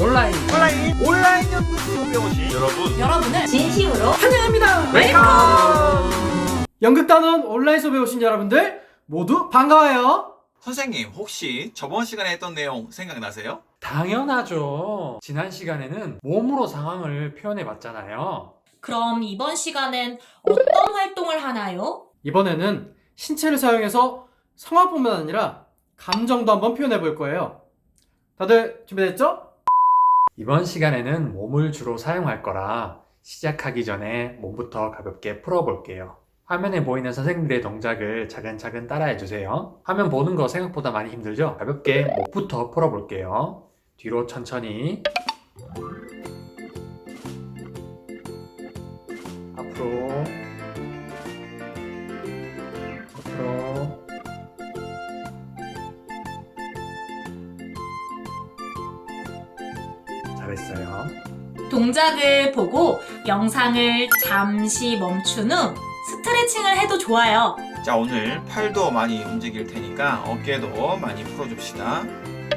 온라인 온라인 온라인 연구 수업에 오신 여러분 여러분을 진심으로 환영합니다. 웰컴 연극단원 온라인 수업에 오신 여러분들 모두 반가워요. 선생님 혹시 저번 시간에 했던 내용 생각나세요? 당연하죠. 지난 시간에는 몸으로 상황을 표현해 봤잖아요. 그럼 이번 시간엔 어떤 활동을 하나요? 이번에는 신체를 사용해서 상황뿐만 아니라 감정도 한번 표현해 볼 거예요. 다들 준비됐죠? 이번 시간에는 몸을 주로 사용할 거라 시작하기 전에 몸부터 가볍게 풀어볼게요. 화면에 보이는 선생님들의 동작을 차근차근 따라해 주세요. 화면 보는 거 생각보다 많이 힘들죠? 가볍게 목부터 풀어볼게요. 뒤로 천천히 동작을 보고 영상을 잠시 멈춘 후 스트레칭을 해도 좋아요. 자 오늘 팔도 많이 움직일 테니까 어깨도 많이 풀어줍시다.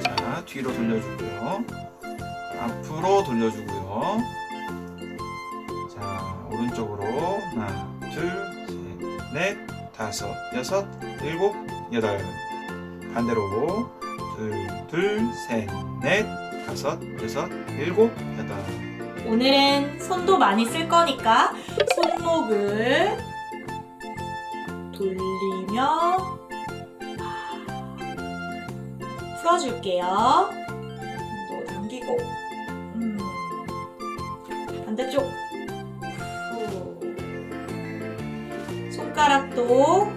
자 뒤로 돌려주고요. 앞으로 돌려주고요. 자 오른쪽으로 하나 둘셋넷 다섯 여섯 일곱 여덟. 반대로 둘 둘 셋 넷 다섯 여섯 일곱 여덟 오늘은 손도 많이 쓸 거니까 손목을 돌리며 풀어줄게요. 또 당기고 음. 반대쪽 후. 손가락도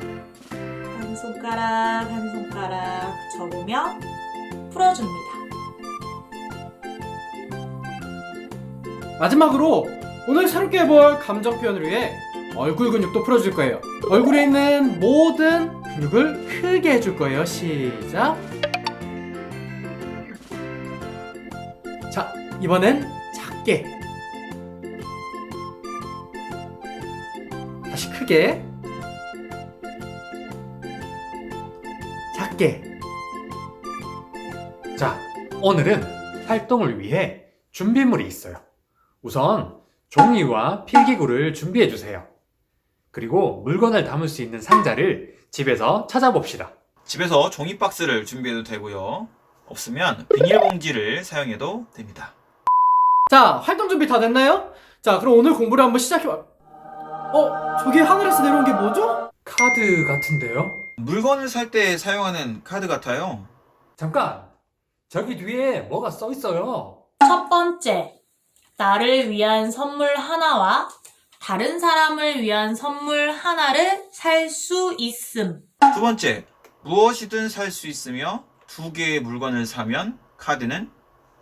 한 손가락 한 손가락 접으며 풀어줍니다. 마지막으로 오늘 새롭게 해볼 감정 표현을 위해 얼굴 근육도 풀어줄 거예요. 얼굴에 있는 모든 근육을 크게 해줄 거예요. 시작. 자, 이번엔 작게. 다시 크게. 작게. 자, 오늘은 활동을 위해 준비물이 있어요. 우선 종이와 필기구를 준비해 주세요. 그리고 물건을 담을 수 있는 상자를 집에서 찾아봅시다. 집에서 종이 박스를 준비해도 되고요. 없으면 비닐봉지를 사용해도 됩니다. 자, 활동 준비 다 됐나요? 자, 그럼 오늘 공부를 한번 시작해 봐. 어, 저기 하늘에서 내려온 게 뭐죠? 카드 같은데요? 물건을 살 때 사용하는 카드 같아요. 잠깐! 저기 뒤에 뭐가 써 있어요. 첫 번째, 나를 위한 선물 하나와 다른 사람을 위한 선물 하나를 살 수 있음. 두 번째, 무엇이든 살 수 있으며 두 개의 물건을 사면 카드는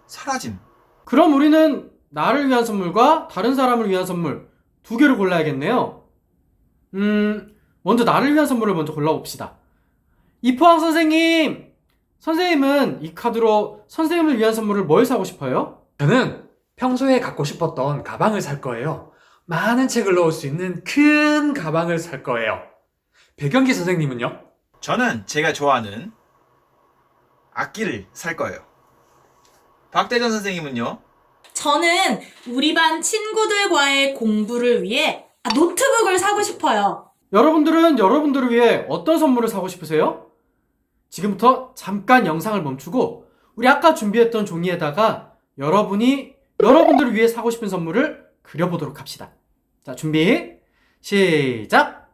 사라짐. 그럼 우리는 나를 위한 선물과 다른 사람을 위한 선물 두 개를 골라야겠네요. 음, 먼저 나를 위한 선물을 먼저 골라봅시다. 이포항 선생님! 선생님은 이 카드로 선생님을 위한 선물을 뭘 사고 싶어요? 저는 평소에 갖고 싶었던 가방을 살 거예요. 많은 책을 넣을 수 있는 큰 가방을 살 거예요. 배경기 선생님은요? 저는 제가 좋아하는 악기를 살 거예요. 박대전 선생님은요? 저는 우리 반 친구들과의 공부를 위해 아, 노트북을 사고 싶어요. 여러분들은 여러분들을 위해 어떤 선물을 사고 싶으세요? 지금부터 잠깐 영상을 멈추고 우리 아까 준비했던 종이에다가 여러분이 여러분들을 위해 사고 싶은 선물을 그려보도록 합시다. 자, 준비, 시작!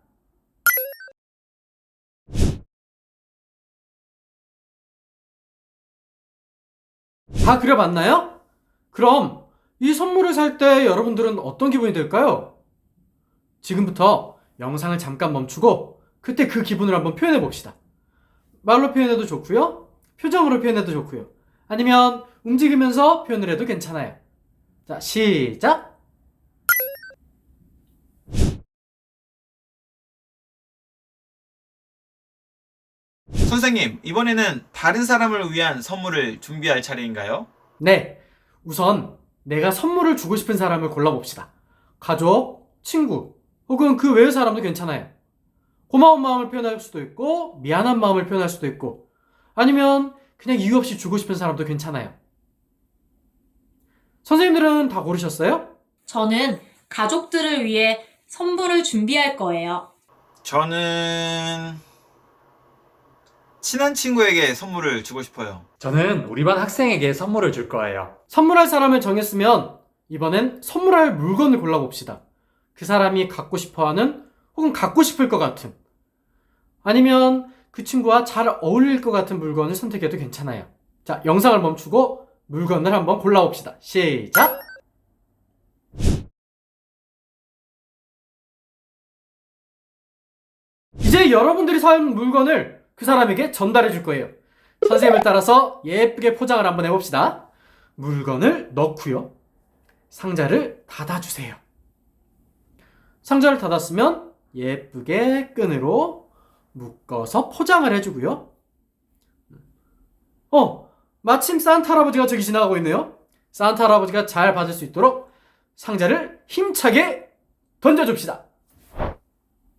다 그려봤나요? 그럼 이 선물을 살 때 여러분들은 어떤 기분이 들까요? 지금부터 영상을 잠깐 멈추고 그때 그 기분을 한번 표현해 봅시다. 말로 표현해도 좋고요. 표정으로 표현해도 좋고요. 아니면 움직이면서 표현을 해도 괜찮아요. 자, 시작. 선생님, 이번에는 다른 사람을 위한 선물을 준비할 차례인가요? 네. 우선 내가 선물을 주고 싶은 사람을 골라봅시다. 가족, 친구, 혹은 그 외의 사람도 괜찮아요. 고마운 마음을 표현할 수도 있고, 미안한 마음을 표현할 수도 있고, 아니면 그냥 이유 없이 주고 싶은 사람도 괜찮아요. 선생님들은 다 고르셨어요? 저는 가족들을 위해 선물을 준비할 거예요. 저는 친한 친구에게 선물을 주고 싶어요. 저는 우리 반 학생에게 선물을 줄 거예요. 선물할 사람을 정했으면 이번엔 선물할 물건을 골라봅시다. 그 사람이 갖고 싶어 하는 혹은 갖고 싶을 것 같은 아니면 그 친구와 잘 어울릴 것 같은 물건을 선택해도 괜찮아요. 자, 영상을 멈추고 물건을 한번 골라봅시다. 시작! 이제 여러분들이 산 물건을 그 사람에게 전달해 줄 거예요. 선생님을 따라서 예쁘게 포장을 한번 해봅시다. 물건을 넣고요. 상자를 닫아주세요. 상자를 닫았으면 예쁘게 끈으로 묶어서 포장을 해주고요. 어, 마침 산타 할아버지가 저기 지나가고 있네요. 산타 할아버지가 잘 받을 수 있도록 상자를 힘차게 던져줍시다.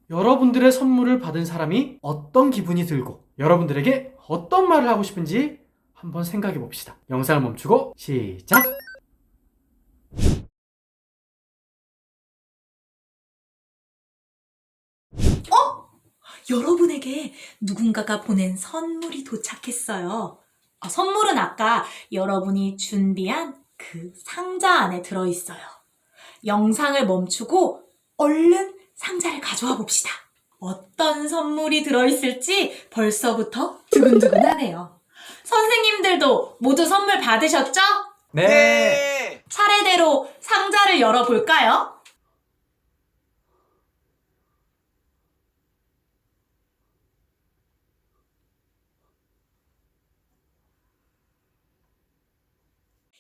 여러분들의 선물을 받은 사람이 어떤 기분이 들고 여러분들에게 어떤 말을 하고 싶은지 한번 생각해 봅시다. 영상을 멈추고 시작! 여러분에게 누군가가 보낸 선물이 도착했어요. 아, 선물은 아까 여러분이 준비한 그 상자 안에 들어있어요. 영상을 멈추고 얼른 상자를 가져와 봅시다. 어떤 선물이 들어있을지 벌써부터 두근두근하네요. 선생님들도 모두 선물 받으셨죠? 네. 차례대로 상자를 열어볼까요?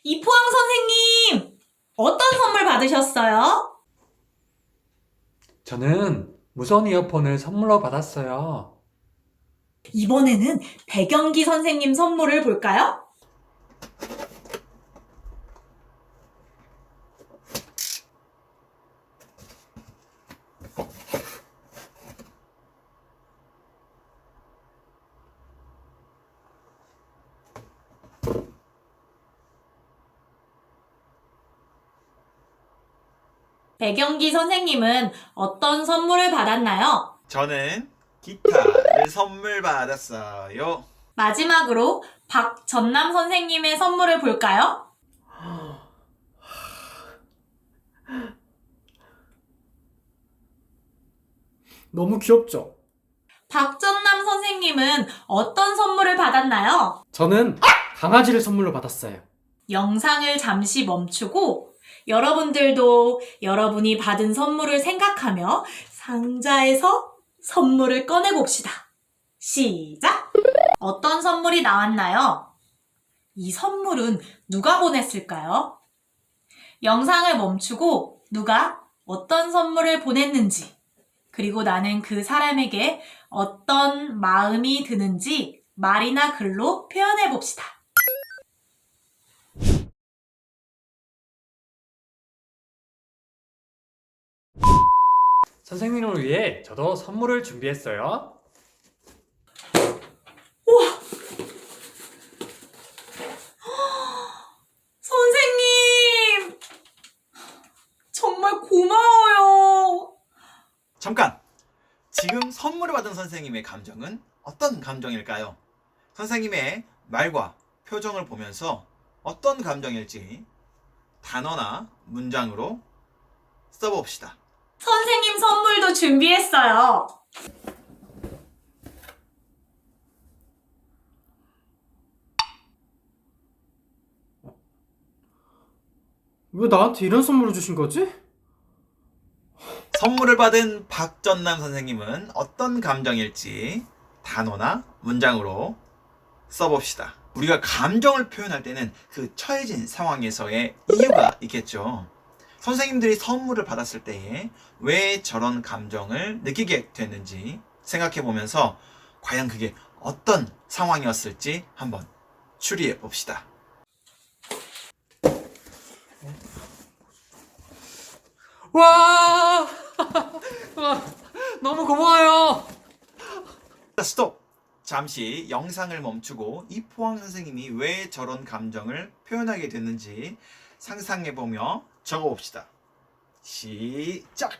이포항 선생님! 어떤 선물 받으셨어요? 저는 무선 이어폰을 선물로 받았어요. 이번에는 배경기 선생님 선물을 볼까요? 배경기 선생님은 어떤 선물을 받았나요? 저는 기타를 선물 받았어요. 마지막으로 박전남 선생님의 선물을 볼까요? 너무 귀엽죠? 박전남 선생님은 어떤 선물을 받았나요? 저는 강아지를 선물로 받았어요. 영상을 잠시 멈추고 여러분들도 여러분이 받은 선물을 생각하며 상자에서 선물을 꺼내봅시다. 시작! 어떤 선물이 나왔나요? 이 선물은 누가 보냈을까요? 영상을 멈추고 누가 어떤 선물을 보냈는지, 그리고 나는 그 사람에게 어떤 마음이 드는지 말이나 글로 표현해 봅시다. 선생님을 위해 저도 선물을 준비했어요. 선생님! 정말 고마워요. 잠깐! 지금 선물을 받은 선생님의 감정은 어떤 감정일까요? 선생님의 말과 표정을 보면서 어떤 감정일지 단어나 문장으로 써봅시다. 선생님 선물도 준비했어요. 왜 나한테 이런 선물을 주신 거지? 선물을 받은 박전남 선생님은 어떤 감정일지 단어나 문장으로 써봅시다. 우리가 감정을 표현할 때는 그 처해진 상황에서의 이유가 있겠죠. 선생님들이 선물을 받았을 때에 왜 저런 감정을 느끼게 됐는지 생각해 보면서 과연 그게 어떤 상황이었을지 한번 추리해 봅시다. 와! 와, 너무 고마워요. 스톱! 잠시 영상을 멈추고 이 포항 선생님이 왜 저런 감정을 표현하게 됐는지 상상해보며 적어봅시다. 시작!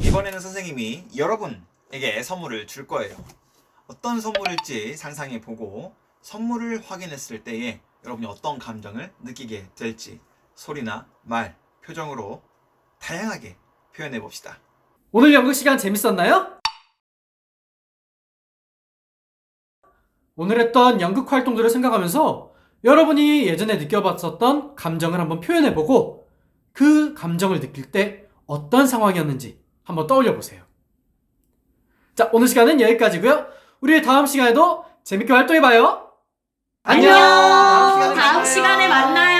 이번에는 선생님이 여러분에게 선물을 줄 거예요. 어떤 선물일지 상상해 보고 선물을 확인했을 때에 여러분이 어떤 감정을 느끼게 될지 소리나 말, 표정으로 다양하게 표현해 봅시다. 오늘 연극 시간 재밌었나요? 오늘 했던 연극 활동들을 생각하면서 여러분이 예전에 느껴봤었던 감정을 한번 표현해보고 그 감정을 느낄 때 어떤 상황이었는지 한번 떠올려 보세요. 자, 오늘 시간은 여기까지고요. 우리 다음 시간에도 재밌게 활동해봐요. 안녕! 다음 시간에 다음 시간에 만나요.